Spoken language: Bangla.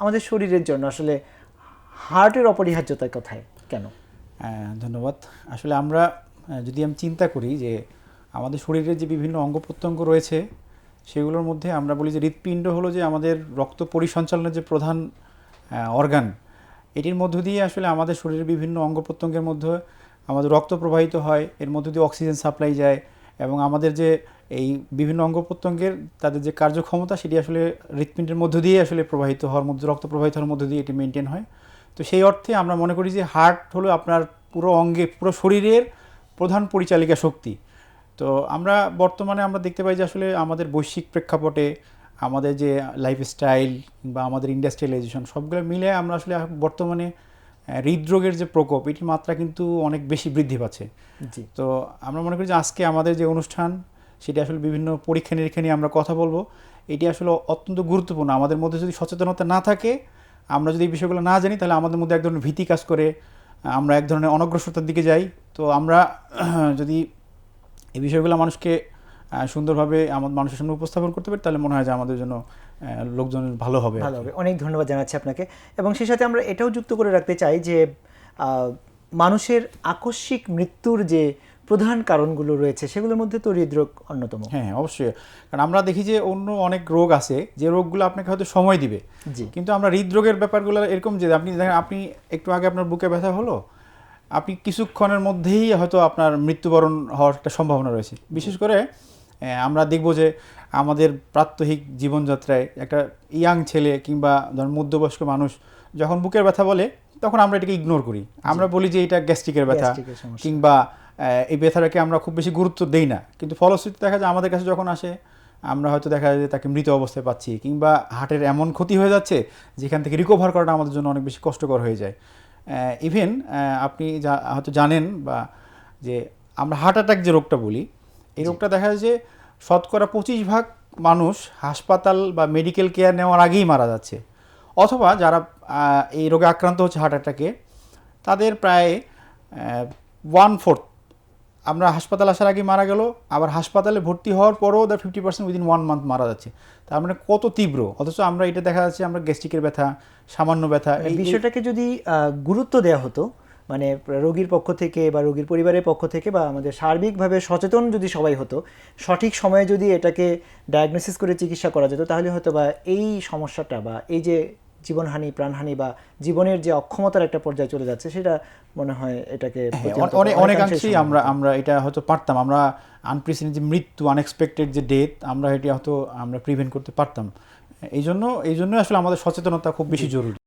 আমাদের শরীরের জন্য আসলে হার্টের অপরিহার্যতা কোথায় কেন? হ্যাঁ, ধন্যবাদ। আসলে আমরা যদি আমি চিন্তা করি যে আমাদের শরীরের যে বিভিন্ন অঙ্গ প্রত্যঙ্গ রয়েছে সেগুলোর মধ্যে আমরা বলি যে হৃৎপিণ্ড হলো যে আমাদের রক্ত পরিসঞ্চালনের যে প্রধান অর্গান এটির মধ্য দিয়ে আসলে আমাদের শরীরের বিভিন্ন অঙ্গ প্রত্যঙ্গের মধ্যে আমাদের রক্ত প্রবাহিত হয় এর মধ্য দিয়ে অক্সিজেন সাপ্লাই যায় এবং আমাদের যে এই বিভিন্ন অঙ্গ প্রত্যঙ্গের তাদের যে কার্যক্ষমতা সেটি আসলে হৃৎপিণ্ডের মধ্য দিয়ে আসলে প্রবাহিত হওয়ার মধ্যে রক্ত প্রবাহিত হওয়ার মধ্য দিয়ে এটি মেনটেন হয়। তো সেই অর্থে আমরা মনে করি যে হার্ট হলো আপনার পুরো অঙ্গে পুরো শরীরের প্রধান পরিচালিকা শক্তি। তো আমরা বর্তমানে আমরা দেখতে পাই যে আসলে আমাদের বৈশ্বিক প্রেক্ষাপটে আমাদের যে লাইফস্টাইল বা আমাদের ইন্ডাস্ট্রিয়ালাইজেশন সবগুলো মিলে আমরা আসলে বর্তমানে হৃদরোগের যে প্রকোপ এটির মাত্রা কিন্তু অনেক বেশি বৃদ্ধি পাচ্ছে। তো আমরা মনে করি যে আজকে আমাদের যে অনুষ্ঠান সেটি আসলে বিভিন্ন পরীক্ষা নিরীক্ষা নিয়ে আমরা কথা বলব। এটি আসলে অত্যন্ত গুরুত্বপূর্ণ। আমাদের মধ্যে যদি সচেতনতা না থাকে আমরা যদি এই বিষয়গুলো না জানি তাহলে আমাদের মধ্যে এক ধরনের ভীতি কাজ করে আমরা এক ধরনের অনগ্রসরতার দিকে যাই। তো আমরা যদি এই বিষয়গুলো মানুষকে সুন্দরভাবে আমাদের মানুষের সামনে উপস্থাপন করতে পারি তাহলে মনে হয় যে আমাদের জন্য লোকজন ভালো হবে ভালো হবে। অনেক ধন্যবাদ জানাচ্ছি আপনাকে। এবং সেই সাথে আমরা এটাও যুক্ত করে রাখতে চাই যে মানুষের আকস্মিক মৃত্যুর যে প্রধান কারণগুলো রয়েছে সেগুলোর মধ্যে তো হৃদরোগ অন্যতম। হ্যাঁ অবশ্যই। কারণ আমরা দেখি যে অন্য অনেক রোগ আছে যে রোগগুলো আপনাকে হয়তো সময় দিবে। জি। কিন্তু আমরা হৃদরোগের ব্যাপারগুলো এরকম যে আপনি দেখেন আপনি একটু আগে আপনার বুকে ব্যথা হলো আপনি কিছুক্ষণের মধ্যেই হয়তো আপনার মৃত্যুবরণ হওয়ার একটা সম্ভাবনা রয়েছে। বিশেষ করে আমরা দেখব যে আমাদের প্রাত্যহিক জীবনযাত্রায় একটা ইয়াং ছেলে কিংবা ধর মধ্যবয়স্ক মানুষ যখন বুকের ব্যথা বলে তখন আমরা এটাকে ইগনোর করি। আমরা বলি যে এটা গ্যাস্ট্রিকের ব্যথা কিংবা এই ব্যথাটাকে আমরা খুব বেশি গুরুত্ব দেই না। কিন্তু ফলশ্রুতি দেখা যায় আমাদের কাছে যখন আসে আমরা হয়তো দেখা যায় যে তাকে মৃত অবস্থায় পাচ্ছি কিংবা হার্টের এমন ক্ষতি হয়ে যাচ্ছে যেখান থেকে রিকভার করাটা আমাদের জন্য অনেক বেশি কষ্টকর হয়ে যায়। ইভেন আপনি যা হয়তো জানেন বা যে আমরা হার্ট অ্যাটাক যে রোগটা বলি এই রোগটা দেখা যায় যে শতকরা পঁচিশ ভাগ মানুষ হাসপাতাল বা মেডিকেল কেয়ার নেওয়ার আগেই মারা যাচ্ছে। অথবা যারা এই রোগে আক্রান্ত হচ্ছে হার্ট অ্যাটাকে তাদের প্রায় ওয়ান ফোর্থ আমরা হাসপাতাল আসার আগে মারা গেল আবার হাসপাতালে ভর্তি হওয়ার পরও the fifty percent within one month মারা যাচ্ছে। তার মানে কত তীব্র? অথচ আমরা এটা দেখা যাচ্ছে আমরা গ্যাস্ট্রিকের ব্যথা সামান্য ব্যথা এই এই বিষয়টাকে যদি গুরুত্ব দেওয়া হতো মানে রোগীর পক্ষ থেকে বা রোগীর পরিবারের পক্ষ থেকে বা আমাদের সার্বিকভাবে সচেতন যদি সবাই হতো সঠিক সময়ে যদি এটাকে ডায়াগনোসিস করে চিকিৎসা করা যেত তাহলে হয়তো বা এই সমস্যাটা বা এই যে জীবনহানি প্রাণহানি বা জীবনের যে অক্ষমতার একটা পর্যায়ে চলে যাচ্ছে সেটা মনে হয় এটাকে হ্যাঁ, অনেক অনেকাংশেই আমরা আমরা এটা হয়তো পারতাম। আমরা আনপ্রেসিডেন্ট যে মৃত্যু আনএক্সপেক্টেড যে ডেথ আমরা এটি হয়তো আমরা প্রিভেন্ট করতে পারতাম। এই জন্য এই জন্য আসলে আমাদের সচেতনতা খুব বেশি জরুরি।